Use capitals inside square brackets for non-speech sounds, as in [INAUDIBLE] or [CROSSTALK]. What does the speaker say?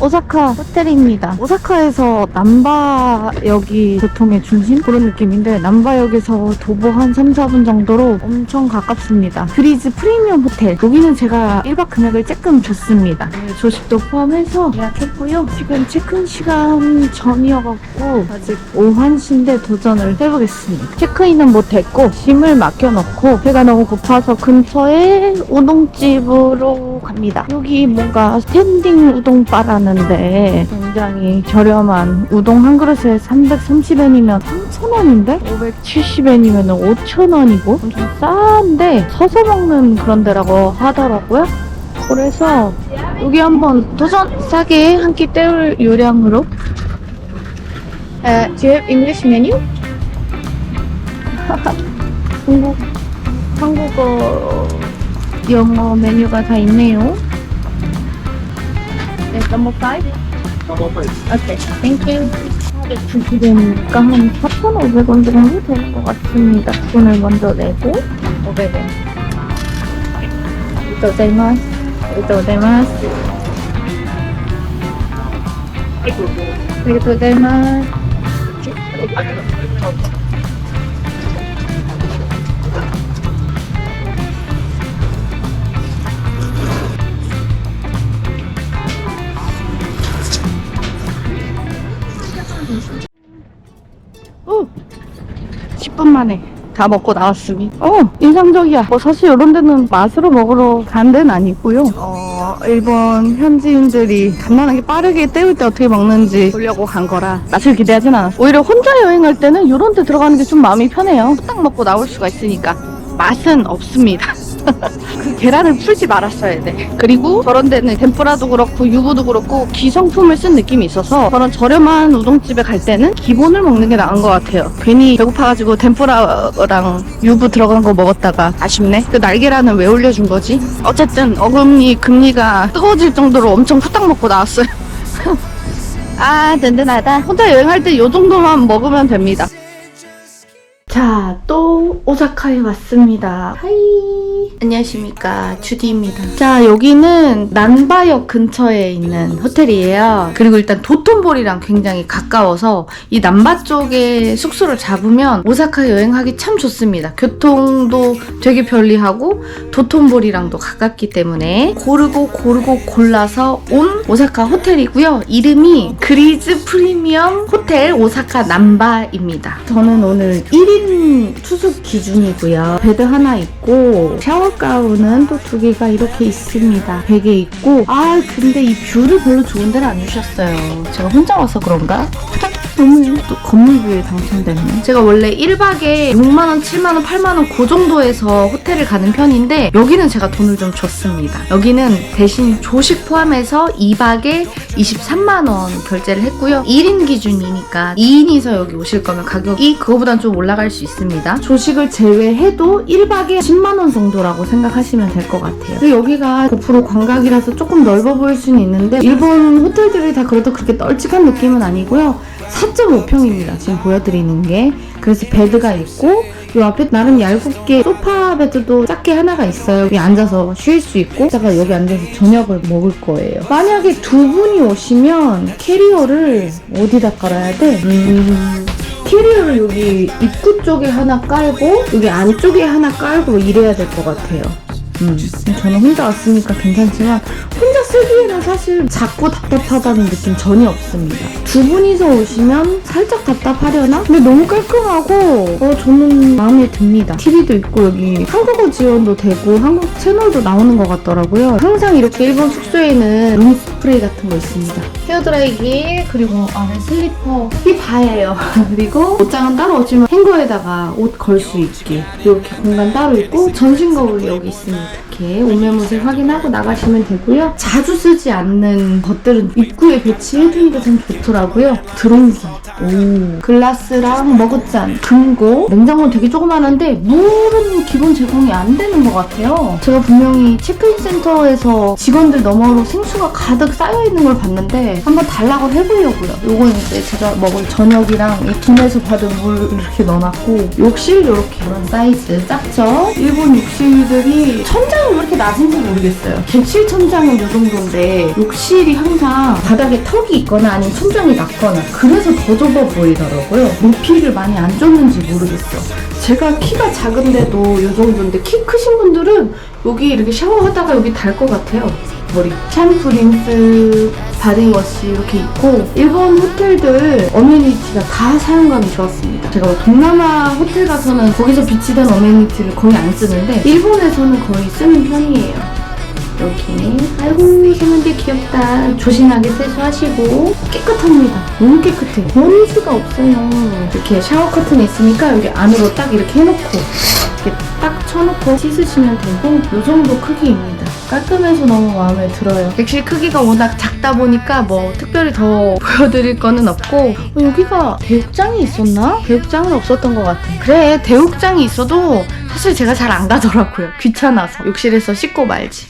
오사카 호텔입니다. 오사카에서 남바역이 교통의 중심 그런 느낌인데 남바역에서 도보 한 3, 4분 정도로 엄청 가깝습니다. 그리즈 프리미엄 호텔 여기는 제가 1박 금액을 조금 줬습니다. 네, 조식도 포함해서 예약했고요. 지금 체크인 시간 전이어갖고 아직 오한시인데 도전을 해보겠습니다. 체크인은 못했고 짐을 맡겨놓고 배가 너무 고파서 근처에 우동집으로 갑니다. 여기 뭔가 스탠딩 우동바라는 데 굉장히 저렴한 우동 한 그릇에 330엔이면 3,000원인데 570엔이면 5,000원이고 엄청 싼데 서서 먹는 그런 데라고 하더라고요. 그래서 여기 한번 도전 싸게 한 끼 때울 요량으로 에, do you have English menu? [LAUGHS] 한국, 한국어, 영어 메뉴가 다 있네요. 오케이, 땡큐. 되니까 한 4,500원 정도 되는 것 같습니다. 돈을 먼저 내고 500원. 이토데마스. 이토데마스. 이토데마스. 오! 10분 만에 다 먹고 나왔으니. 어 인상적이야. 뭐 사실 이런 데는 맛으로 먹으러 간 데는 아니고요. 어 일본 현지인들이 간단하게 빠르게 때울 때 어떻게 먹는지 보려고 간 거라 맛을 기대하진 않았어. 오히려 혼자 여행할 때는 이런 데 들어가는 게 좀 마음이 편해요. 딱 먹고 나올 수가 있으니까 맛은 없습니다 그 계란을 풀지 말았어야 돼. 그리고 저런 데는 덴뿌라도 그렇고 유부도 그렇고 기성품을 쓴 느낌이 있어서 저런 저렴한 우동집에 갈 때는 기본을 먹는 게 나은 것 같아요. 괜히 배고파가지고 덴뿌라랑 유부 들어간 거 먹었다가 아쉽네. 그 날계란은 왜 올려준 거지? 어쨌든 어금니 금리가 뜨거워질 정도로 엄청 후딱 먹고 나왔어요. [LAUGHS] 아 든든하다. 혼자 여행할 때 이 정도만 먹으면 됩니다. 자, 또 오사카에 왔습니다. 하이. 안녕하십니까. 주디입니다. 자, 여기는 난바역 근처에 있는 호텔이에요. 그리고 일단 도톤보리랑 굉장히 가까워서 이 남바 쪽에 숙소를 잡으면 오사카 여행하기 참 좋습니다. 교통도 되게 편리하고 도톤보리랑도 가깝기 때문에 고르고 고르고 골라서 온 오사카 호텔이고요. 이름이 그리즈 프리미엄 호텔 오사카 남바입니다. 저는 오늘 1인 투숙 기 준이고요. 베드 하나 있고 샤워 가운은 또 두 개가 이렇게 있습니다. 베개 있고 아 근데 이 뷰를 별로 좋은 데를 안 주셨어요. 제가 혼자 와서 그런가? [LAUGHS] 너무 또 건물뷰에 당첨됐네. 제가 원래 1박에 6만원, 7만원, 8만원 그 정도에서 호텔을 가는 편인데 여기는 제가 돈을 좀 줬습니다. 여기는 대신 조식 포함해서 2박에 23만원 결제를 했고요. 1인 기준이니까 2인이서 여기 오실 거면 가격이 그거보단 좀 올라갈 수 있습니다. 조식을 제외해도 1박에 10만원 정도라고 생각하시면 될 것 같아요. 그리고 여기가 고프로 관광이라서 조금 넓어 보일 수는 있는데 일본 호텔들이 다 그래도 그렇게 널찍한 느낌은 아니고요. 4.5평입니다. 지금 보여드리는 게. 그래서 베드가 있고 요 앞에 나름 얇게 소파 베드도 작게 하나가 있어요. 여기 앉아서 쉴 수 있고 제가 여기 앉아서 저녁을 먹을 거예요. 만약에 두 분이 오시면 캐리어를 어디다 깔아야 돼? 음... 캐리어를 여기 입구 쪽에 하나 깔고 여기 안쪽에 하나 깔고 뭐 이래야 될 것 같아요. 음, 저는 혼자 왔으니까 괜찮지만 혼자 쓰기에는 사실 작고 답답하다는 느낌 전혀 없습니다. 두 분이서 오시면 살짝 답답하려나? 근데 너무 깔끔하고 어, 저는 마음에 듭니다. TV도 있고 여기 한국어 지원도 되고 한국 채널도 나오는 것 같더라고요. 항상 이렇게 일본 숙소에는 룸 스프레이 같은 거 있습니다. 헤어드라이기 그리고 안에 슬리퍼 힙바예요. [LAUGHS] 그리고 옷장은 따로 없지만 행거에다가 옷 걸 수 있게 이렇게 공간 따로 있고 전신 거울이 여기 있습니다. 이렇게 옷매무새 확인하고 나가시면 되고요. 자주 쓰지 않는 것들은 입구에 배치해두는 게참 좋더라고요. 드론기, 오, 글라스랑 머그잔, 금고, 냉장고 되게 조그만한데 물은 기본 제공이 안 되는 것 같아요. 제가 분명히 체크인 센터에서 직원들 너머로 생수가 가득 쌓여 있는 걸 봤는데 한번 달라고 해보려고요. 요건 이제 제가 먹을 저녁이랑 이 김에서 받은 물 이렇게 넣어놨고 욕실 이렇게 이런 사이즈 작죠? 일본 욕실들이 천장 천장이 왜 이렇게 낮은지 모르겠어요. 객실 천장은 이 정도인데 욕실이 항상 바닥에 턱이 있거나 아니면 천장이 낮거나 그래서 더 좁아 보이더라고요. 높이를 많이 안 줬는지 모르겠어. 제가 키가 작은데도 이 정도인데 키 크신 분들은 여기 이렇게 샤워하다가 여기 달 것 같아요. 머리. 샴푸, 린스, 바디워시 이렇게 있고 일본 호텔들 어메니티가 다 사용감이 좋았습니다. 제가 뭐 동남아 호텔 가서는 거기서 비치된 어메니티를 거의 안 쓰는데 일본에서는 거의 쓰는 편이에요. 여기 아이고 세면대 귀엽다. 조신하게 세수하시고. 깨끗합니다. 너무 깨끗해. 먼지가 없어요. 이렇게 샤워 커튼 있으니까 여기 안으로 딱 이렇게 해놓고 이렇게 딱 쳐놓고 씻으시면 되고 이 정도 크기입니다. 깔끔해서 너무 마음에 들어요. 객실 크기가 워낙 작다 보니까 뭐 특별히 더 [LAUGHS] 보여드릴 거는 없고 어, 여기가 대육장이 있었나? 대육장은 없었던 것 같아. 그래 대육장이 있어도 사실 제가 잘 안 가더라고요. 귀찮아서. 욕실에서 씻고 말지